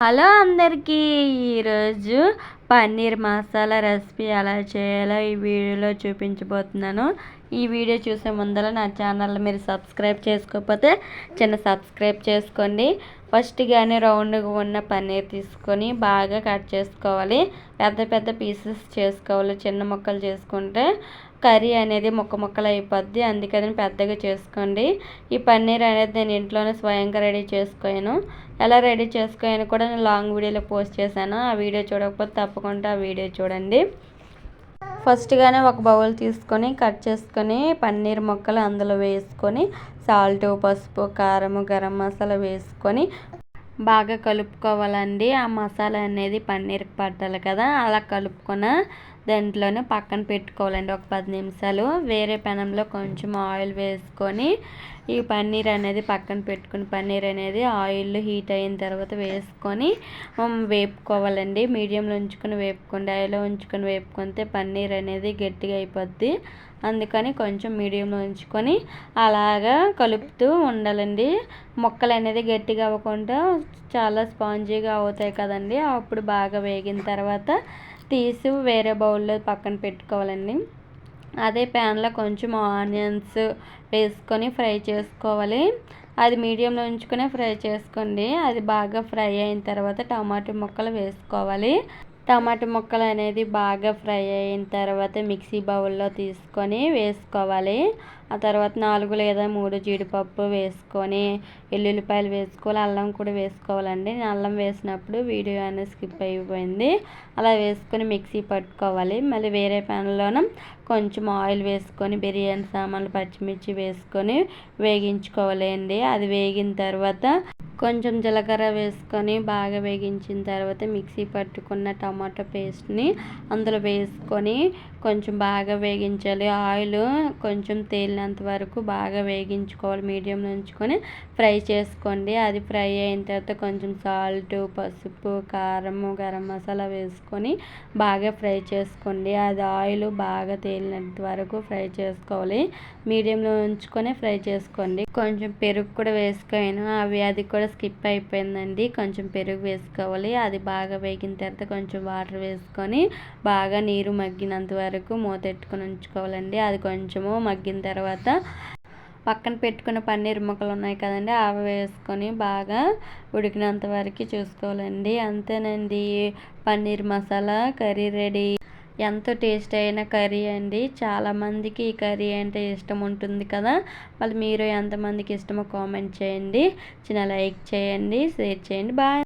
Hello అందరికీ ఈరోజు paneer masala recipe ఎలా చేయాలో ఈ వీడియోలో చూపించబోతున్నాను. ఈ వీడియో చూసే ముందర నా ఛానల్ మీరు సబ్స్క్రైబ్ చేసుకోకపోతే చిన్న సబ్స్క్రైబ్ చేసుకోండి. ఫస్ట్ కానీ రౌండ్గా ఉన్న పన్నీర్ తీసుకొని బాగా కట్ చేసుకోవాలి. పెద్ద పెద్ద పీసెస్ చేసుకోవాలి. చిన్న ముక్కలు చేసుకుంటే కర్రీ అనేది ముక్క ముక్కలు అయిపోద్ది. అందుకని పెద్దగా చేసుకోండి. ఈ పన్నీర్ అనేది నేను ఇంట్లోనే స్వయంగా రెడీ చేసుకోను ఎలా రెడీ చేసుకోయాను కూడా నేను లాంగ్ వీడియోలో పోస్ట్ చేశాను. ఆ వీడియో చూడకపోతే తప్పకుండా వీడియో చూడండి. ఫస్ట్గానే ఒక బౌల్ తీసుకొని కట్ చేసుకొని పన్నీర్ ముక్కలు అందులో వేసుకొని సాల్ట్ పసుపు కారం గరం మసాలా వేసుకొని బాగా కలుపుకోవాలండి. ఆ మసాలా అనేది పన్నీర్కి పట్టాలి కదా అలా కలుపుకున్న దాంట్లోనే పక్కన పెట్టుకోవాలండి ఒక పది నిమిషాలు. వేరే పెనంలో కొంచెం ఆయిల్ వేసుకొని ఈ పన్నీర్ అనేది పక్కన పెట్టుకుని పన్నీర్ అనేది ఆయిల్ హీట్ అయిన తర్వాత వేసుకొని వేపుకోవాలండి. మీడియంలో ఉంచుకొని వేపుకోండి ఆయిల్లో ఉంచుకొని వేపుకుంటే పన్నీర్ అనేది గట్టిగా అయిపోద్ది. అందుకని కొంచెం మీడియంలో ఉంచుకొని అలాగా కలుపుతూ ఉండాలండి. ముక్కలు అనేది గట్టిగా అవ్వకుండా చాలా స్పాంజీగా అవుతాయి కదండి. అప్పుడు బాగా వేగిన తర్వాత తీసి వేరే బౌల్లో పక్కన పెట్టుకోవాలండి. అదే ప్యాన్లో కొంచెం ఆనియన్స్ వేసుకొని ఫ్రై చేసుకోవాలి. అది మీడియంలో ఉంచుకునే ఫ్రై చేసుకోండి. అది బాగా ఫ్రై అయిన తర్వాత టమాటో ముక్కలు వేసుకోవాలి. టమాటా ముక్కలు అనేది బాగా ఫ్రై అయిన తర్వాత మిక్సీ బౌల్లో తీసుకొని వేసుకోవాలి. ఆ తర్వాత నాలుగు లేదా మూడు జీడిపప్పు వేసుకొని ఎల్లుల్లిపాయలు వేసుకోవాలి అల్లం కూడా వేసుకోవాలండి. నేను అల్లం వేసినప్పుడు వీడియో అనేది స్కిప్ అయిపోయింది. అలా వేసుకొని మిక్సీ పట్టుకోవాలి. మళ్ళీ వేరే ప్యాన్లోన కొంచెం ఆయిల్ వేసుకొని బిర్యానీ సామాన్లు పచ్చిమిర్చి వేసుకొని వేగించుకోవాలి అది వేగిన తర్వాత కొంచెం జీలకర్ర వేసుకొని బాగా వేగించిన తర్వాత మిక్సీ పట్టుకున్న టమాటో పేస్ట్ని అందులో వేసుకొని కొంచెం బాగా వేగించాలి. ఆయిల్ కొంచెం తేలినంత వరకు బాగా వేగించుకోవాలి. మీడియంలో ఉంచుకొని ఫ్రై చేసుకోండి. అది ఫ్రై అయిన తర్వాత కొంచెం సాల్ట్ పసుపు కారం గరం మసాలా వేసుకొని బాగా ఫ్రై చేసుకోండి. అది ఆయిల్ బాగా తేలినంత వరకు ఫ్రై చేసుకోవాలి. మీడియంలో ఉంచుకొని ఫ్రై చేసుకోండి. కొంచెం పెరుగు కూడా వేసుకోను అవి అది కూడా స్కిప్ అయిపోయిందండి. కొంచెం పెరుగు వేసుకోవాలి. అది బాగా వేగిన తర్వాత కొంచెం వాటర్ వేసుకొని బాగా నీరు మగ్గినంత వరకు మూతెట్టుకొని ఉంచుకోవాలండి. అది కొంచెము మగ్గిన తర్వాత పక్కన పెట్టుకున్న పన్నీర్ ముక్కలు ఉన్నాయి కదండి అవి వేసుకొని బాగా ఉడికినంత వరకు చూసుకోవాలండి. అంతేనండి. Paneer masala curry ready. ఎంతో టేస్ట్ అయిన కర్రీ అండి. చాలామందికి ఈ కర్రీ అంటే ఇష్టం ఉంటుంది కదా. మళ్ళీ మీరు ఎంతమందికి ఇష్టమో కామెంట్ చేయండి. చిన్న లైక్ చేయండి షేర్ చేయండి. బాయ్.